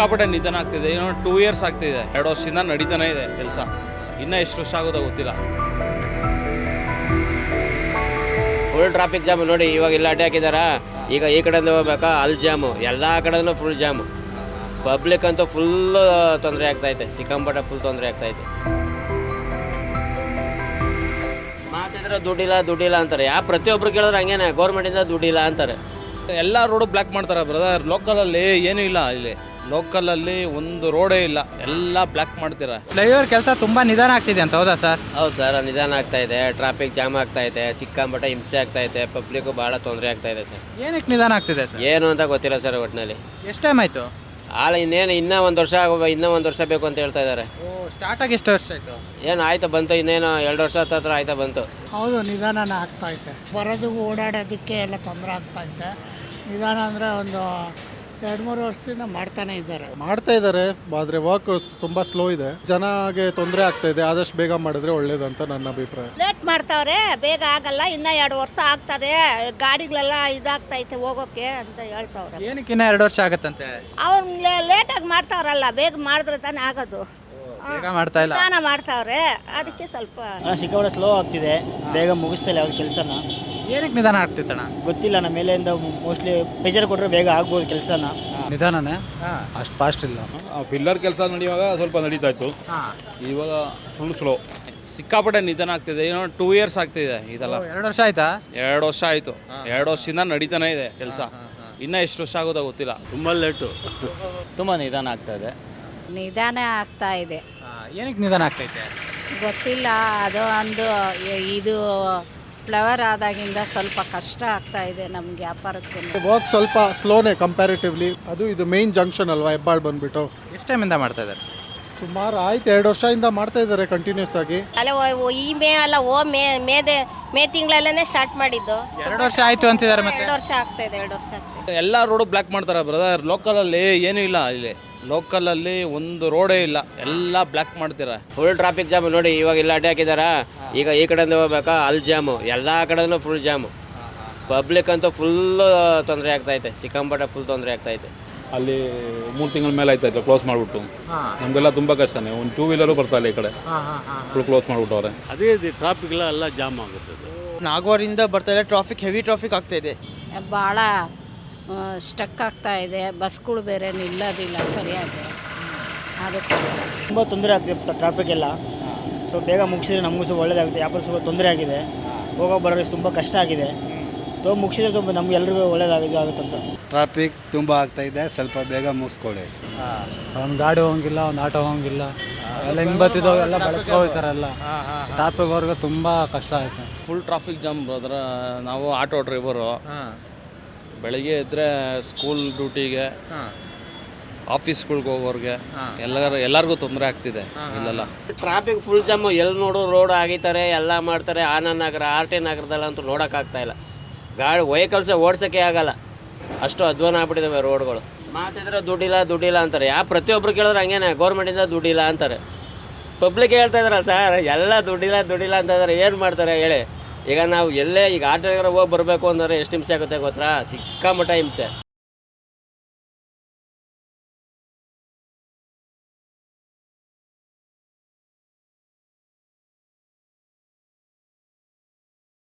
ಸಿಕ್ಕಾಪಟ್ಟೆ ನಿಧನ ಆಗ್ತಿದೆ. ಏನೋ ಟೂ ಇಯರ್ಸ್ ಆಗ್ತಿದೆ. ಎರಡು ವರ್ಷದಿಂದ ನಡೀತಾನೆ ಇದೆ ಕೆಲಸ. ಇನ್ನೂ ಎಷ್ಟು ವರ್ಷ ಆಗೋದೋ ಗೊತ್ತಿಲ್ಲ. ಫುಲ್ ಟ್ರಾಫಿಕ್ ಜಾಮ್ ನೋಡಿ ಇವಾಗ ಇಲ್ಲ ಅಡ್ಡಿ ಹಾಕಿದಾರಾ. ಈಗ ಈ ಕಡೆಯಿಂದ ಹೋಗ್ಬೇಕಾ? ಅಲ್ಲಿ ಜಾಮು ಎಲ್ಲ ಕಡೆನೂ ಫುಲ್ ಜಾಮು ಪಬ್ಲಿಕ್ ಅಂತೂ ಫುಲ್ ತೊಂದರೆ ಆಗ್ತೈತೆ ಸಿಕ್ಕಾಪಟ್ಟೆ ಫುಲ್ ತೊಂದರೆ ಆಗ್ತೈತೆ ಮಾತಿದ್ರೆ ದುಡ್ಡಿಲ್ಲ ದುಡ್ಡಿಲ್ಲ ಅಂತಾರೆ. ಯಾ ಪ್ರತಿಯೊಬ್ರು ಕೇಳಿದ್ರೆ ಹಂಗೇನೆ ಗೌರ್ಮೆಂಟಿಂದ ದುಡ್ಡಿಲ್ಲ ಅಂತಾರೆ. ಎಲ್ಲ ರೋಡು ಬ್ಲಾಕ್ ಮಾಡ್ತಾರೆ ಬ್ರದರ್ ಲೋಕಲಲ್ಲಿ ಏನೂ ಇಲ್ಲ ಇಲ್ಲಿ. ಲೋಕಲಲ್ಲಿ ಒಂದು ರೋಡೇ ಇಲ್ಲ. ಎಲ್ಲ ಬ್ಲಾಕ್ ಮಾಡ್ತೀರಾ? ಫ್ಲೈಓವರ್ ಕೆಲಸ ತುಂಬಾ ನಿಧಾನ ಆಗ್ತಿದೆ ಅಂತ ಹೌದಾ ಸರ್? ಹೌದು ಸರ್ ನಿಧಾನ ಆಗ್ತಾ ಇದೆ. ಟ್ರಾಫಿಕ್ ಜಾಮ್ ಆಗ್ತಾ ಇದೆ. ಸಿಕ್ಕಾಂಬಟ ಹಿಂಸೆ ಆಗ್ತಾ ಇದೆ. ಪಬ್ಲಿಕ್ಕು ಭಾಳ ತೊಂದರೆ ಆಗ್ತಾ ಇದೆ ಸರ್. ಏನಕ್ಕೆ ನಿಧಾನ ಆಗ್ತಿದೆ ಸರ್? ಏನು ಅಂತ ಗೊತ್ತಿಲ್ಲ ಸರ್ ಒಟ್ಟಿನಲ್ಲಿ ಎಷ್ಟು ಟೈಮ್ ಆಯ್ತು? ಆಳ ಇನ್ನೇನು ಇನ್ನೂ ಒಂದು ವರ್ಷ ಆಗುವ ಇನ್ನೂ ಒಂದು ವರ್ಷ ಬೇಕು ಅಂತ ಹೇಳ್ತಾ ಇದ್ದಾರೆ. ಓ ಸ್ಟಾರ್ಟ್ ಆಗಿ ಎಷ್ಟು ವರ್ಷ ಆಯ್ತು? ಏನು ಆಯ್ತು ಬಂತು ಇನ್ನೇನು ಎರಡು ವರ್ಷ ಹತ್ರ ಆಯ್ತಾ ಬಂತು? ಹೌದು ನಿಧಾನ ಆಗ್ತಾ ಐತೆ ಬರೋದಕ್ಕೂ ಓಡಾಡೋದಕ್ಕೆ ಎಲ್ಲ ತೊಂದರೆ ಆಗ್ತಾ ಐತೆ ನಿಧಾನ ಅಂದರೆ ಒಂದು ಎರಡು ಮೂರು ವರ್ಷದಿಂದ ಮಾಡ್ತಾನೆ ಇದ್ದಾರೆ. ಮಾಡ್ತಾ ಇದ್ದಾರೆ ಆದರೆ ವರ್ಕ್ ತುಂಬಾ ಸ್ಲೋ ಇದೆ. ಜನಗೆ ತೊಂದರೆ ಆಗ್ತಾ ಇದೆ ಆದಷ್ಟು ಬೇಗ ಮಾಡಿದ್ರೆ ಒಳ್ಳೇದಂತ ನನ್ನ ಅಭಿಪ್ರಾಯ. ಲೇಟ್ ಮಾಡ್ತಾವ್ರೆ ಬೇಗ ಆಗಲ್ಲ ಇನ್ನ ಎರಡು ವರ್ಷ ಆಗ್ತದೆ ಗಾಡಿಗಳೆಲ್ಲ ಇದಾಗ್ತೈತೆ ಹೋಗೋಕೆ ಅಂತ ಹೇಳ್ತಾವ್ರೆ. ಏನಕ್ಕೆ ಇನ್ನ ಎರಡು ವರ್ಷ ಆಗತ್ತಂತೆ? ಅವ್ರು ಲೇಟಾಗಿ ಮಾಡ್ತಾವ್ರಲ್ಲ ಬೇಗ ಮಾಡಿದ್ರೆ ತಾನೇ ಆಗೋದು. ಬೇಗ ಮಾಡ್ತಾ ಇಲ್ಲ? ಸ್ನಾನ ಮಾಡ್ತಾವ್ರೆ ಅದಕ್ಕೆ ಸ್ವಲ್ಪ ಸಿಕ್ಕಾಪಟ್ಟೆ ಸ್ಲೋ ಆಗ್ತಿದೆ ಬೇಗ ಮುಗಿಸ್ತಾ ಇಲ್ಲ ಅವ್ರ ಕೆಲಸನ. ಏನಕ್ಕೆ ನಿಧಾನ ಆಗ್ತಿತ್ತಣ್ಣ ಗೊತ್ತಿಲ್ಲ ನಮ್ಮ ಮೇಲೆಯಿಂದ ಮೋಸ್ಟ್ಲಿ ಪ್ರೆಷರ್ ಕೊಟ್ಟರೆ ಬೇಗ ಆಗ್ಬೋದು ಕೆಲಸನ. ನಿಧಾನನೇ? ಅಷ್ಟು ಫಾಸ್ಟ್ ಇಲ್ಲ. ಫಿಲ್ಲರ್ ಕೆಲಸ ನಡೆಯುವಾಗ ಸ್ವಲ್ಪ ನಡೀತಾ ಇತ್ತು. ಇವಾಗ ಫುಲ್ ಸ್ಲೋ ಸಿಕ್ಕಾಪಟ್ಟೆ ನಿಧಾನ ಆಗ್ತಿದೆ. ಏನೋ ಟೂ ಇಯರ್ಸ್ ಆಗ್ತಿದೆ ಇದೆಲ್ಲ. ಎರಡು ವರ್ಷ ಆಯ್ತಾ? ಎರಡು ವರ್ಷ ಆಯಿತು. ಎರಡು ವರ್ಷದಿಂದ ನಡೀತಾನೆ ಇದೆ ಕೆಲಸ. ಇನ್ನ ಎಷ್ಟು ವರ್ಷ ಆಗೋದೋ ಗೊತ್ತಿಲ್ಲ. ತುಂಬ ಲೇಟು ತುಂಬ ನಿಧಾನ ಆಗ್ತಾ ಇದೆ. ನಿಧಾನ ಆಗ್ತಾ ಇದೆ. ಏನಕ್ಕೆ ನಿಧಾನ ಆಗ್ತೈತೆ ಗೊತ್ತಿಲ್ಲ ಅದು ಒಂದು ಇದು ಫ್ಲವರ್ ಆದಾಗಿಂದ ಸ್ವಲ್ಪ ಕಷ್ಟ ಆಗ್ತಾ ಇದೆ ನಮ್ಗೆ ವ್ಯಾಪಾರಕ್ಕೆ. ವರ್ಕ್ ಸ್ವಲ್ಪ ಸ್ಲೋನೇ ಕಂಪ್ಯಾರಿಟಿವ್ಲಿ ಅದು ಇದು ಮೇನ್ ಜಂಕ್ಷನ್ ಅಲ್ವಾ ಹೆಬ್ಬಾಳ್ ಬಂದ್ಬಿಟ್ಟು. ಎಷ್ಟು ಟೈಮಿಂದ ಮಾಡ್ತಾ ಇದ್ದಾರೆ? ಸುಮಾರು ಆಯ್ತು ಎರಡು ವರ್ಷದಿಂದ ಮಾಡ್ತಾ ಇದ್ದಾರೆ ಕಂಟಿನ್ಯೂಸ್ ಆಗಿ. ಅಲ್ಲೇ ಈ ಮೇ ಅಲ್ಲ ಓ ಮೇ ಮೇದೆ ಮೇ ತಿಂಗಳಲ್ಲೇ ಸ್ಟಾರ್ಟ್ ಮಾಡಿದ್ದು. ಎರಡು ವರ್ಷ ಆಯ್ತು ಅಂತಿದ್ದಾರೆ ಮತ್ತೆ? ಎರಡು ವರ್ಷ ಆಗ್ತಾ ಇದೆ ಎರಡು ವರ್ಷ ಆಗ್ತಾ ಎಲ್ಲ ರೋಡು ಬ್ಲಾಕ್ ಮಾಡ್ತಾರೆ ಬ್ರದರ್ ಲೋಕಲಲ್ಲಿ ಏನೂ ಇಲ್ಲ ಇಲ್ಲಿ. ಲೋಕಲಲ್ಲಿ ಒಂದು ರೋಡೇ ಇಲ್ಲ. ಎಲ್ಲ ಬ್ಲಾಕ್ ಮಾಡ್ತೀರಾ? ಫುಲ್ ಟ್ರಾಫಿಕ್ ಜಾಮ್ ನೋಡಿ ಇವಾಗ ಇಲ್ಲಿ ಅಡ್ಡ ಹಾಕಿದಾರ? ಈಗ ಈ ಕಡೆಯಿಂದ ಹೋಗ್ಬೇಕಾ? ಅಲ್ಲಿ ಜಾಮು ಎಲ್ಲ ಕಡೆನೂ ಫುಲ್ ಜಾಮು ಪಬ್ಲಿಕ್ ಅಂತೂ ಫುಲ್ ತೊಂದರೆ ಆಗ್ತೈತೆ ಸಿಕ್ಕಾಪಟ್ಟೆ ಫುಲ್ ತೊಂದರೆ ಆಗ್ತೈತೆ ಅಲ್ಲಿ ಮೂರು ತಿಂಗಳ ಮೇಲೆ ಆಯ್ತಾಯ್ತು ಕ್ಲೋಸ್ ಮಾಡಿಬಿಟ್ಟು. ನಮಗೆಲ್ಲ ತುಂಬ ಕಷ್ಟನೇ. ಒಂದು ಟೂ ವೀಲರು ಬರ್ತಾ ಇಲ್ಲ ಈ ಕಡೆ. ಫುಲ್ ಕ್ಲೋಸ್ ಮಾಡಿಬಿಟ್ಟವ್ರೆ ಅದೇ ಟ್ರಾಫಿಕ್ ಎಲ್ಲ ಜಾಮ್ ಆಗುತ್ತೆ ನಾಗೋರಿಂದ ಬರ್ತಾ ಇದೆ. ಟ್ರಾಫಿಕ್ ಹೆವಿ ಟ್ರಾಫಿಕ್ ಆಗ್ತಾ ಇದೆ. ಭಾಳ ಸ್ಟಕ್ ಆಗ್ತಾ ಇದೆ ಬಸ್ಗಳು ಬೇರೆ ನಿಲ್ಲೋದಿಲ್ಲ ಸರಿಯಾಗಿ. ಅದಕ್ಕೋಸ್ಕರ. ತುಂಬ ತೊಂದರೆ ಆಗ್ತಿದೆ ಟ್ರಾಫಿಕ್ ಎಲ್ಲ. ಸೊ ಬೇಗ ಮುಗಿಸಿದ್ರೆ ನಮಗೂ ಸಹ ಒಳ್ಳೇದಾಗುತ್ತೆ. ವ್ಯಾಪಾರ ಸ್ವಲ್ಪ ತೊಂದರೆ ಆಗಿದೆ. ಹೋಗೋ ಬರೋದು ತುಂಬ ಕಷ್ಟ ಆಗಿದೆ. ತೋ ಮುಗಿಸಿದ್ರೆ ತುಂಬ ನಮಗೆಲ್ಲರಿಗೂ ಒಳ್ಳೇದಾಗಿದೆ ಆಗುತ್ತಂತ ಟ್ರಾಫಿಕ್ ತುಂಬ ಆಗ್ತಾ ಇದೆ. ಸ್ವಲ್ಪ ಬೇಗ ಮುಗಿಸ್ಕೊಳ್ಳಿ. ಒಂದು ಗಾಡಿ ಹೋಗಂಗಿಲ್ಲ ಒಂದು ಆಟೋ ಹೋಗಂಗಿಲ್ಲ. ಎಲ್ಲ ಹಿಂಬತ್ತಿದವೆಲ್ಲ ಬಳಸ್ಕೋತಾರಲ್ಲ ಟ್ರಾಫಿಕ್ ಅವ್ರಿಗೆ ತುಂಬ ಕಷ್ಟ ಆಯ್ತು. ಫುಲ್ ಟ್ರಾಫಿಕ್ ಜಾಮ್ ಬ್ರದರ್ ನಾವು ಆಟೋ ಡ್ರೈವರು ಬೆಳಿಗ್ಗೆ ಇದ್ದರೆ ಸ್ಕೂಲ್ ಡ್ಯೂಟಿಗೆ ಆಫೀಸ್ಗಳ್ಗೆ ಹೋಗೋರ್ಗೆ ಎಲ್ಲರ ಎಲ್ಲರಿಗೂ ತೊಂದರೆ ಆಗ್ತಿದೆ ಇಲ್ಲೆಲ್ಲ. ಟ್ರಾಫಿಕ್ ಫುಲ್ ಜಾಮ್ ಎಲ್ಲಿ ನೋಡು ರೋಡ್ ಆಗಿತಾರೆ ಎಲ್ಲ ಮಾಡ್ತಾರೆ ಆನಂದ್ ನಗರ ಆರ್ ಟಿ ನಗರದಲ್ಲ ಅಂತೂ ನೋಡೋಕ್ಕಾಗ್ತಾ ಇಲ್ಲ. ಗಾಡಿ ವೆಹಿಕಲ್ಸೇ ಓಡ್ಸೋಕ್ಕೆ ಆಗಲ್ಲ. ಅಷ್ಟು ಅಧ್ವಾನ ಆಗ್ಬಿಟ್ಟಿದ್ದಾವೆ ರೋಡ್ಗಳು ಮಾತಿದ್ರೆ ದುಡ್ಡಿಲ್ಲ ದುಡ್ಡಿಲ್ಲ ಅಂತಾರೆ. ಯಾ ಪ್ರತಿಯೊಬ್ರು ಕೇಳಿದ್ರೆ ಹಂಗೇನೆ ಗೌರ್ಮೆಂಟಿಂದ ದುಡ್ಡಿಲ್ಲ ಅಂತಾರೆ. ಪಬ್ಲಿಕ್ ಹೇಳ್ತಾ ಇದಾರ ಸರ್ ಎಲ್ಲ ದುಡ್ಡಿಲ್ಲ ದುಡ್ಡಿಲ್ಲ ಅಂತ ಇದಾರೆ. ಏನು ಮಾಡ್ತಾರೆ ಹೇಳಿ. ಈಗ ನಾವು ಎಲ್ಲೇ ಈಗ ಆಟೋ ಹೋಗಿ ಬರಬೇಕು ಅಂದರೆ ಎಷ್ಟು ಹಿಂಸೆ ಆಗುತ್ತೆ ಗೊತ್ತಾ? ಸಿಕ್ಕಾಮಟ್ಟ ಹಿಂಸೆ.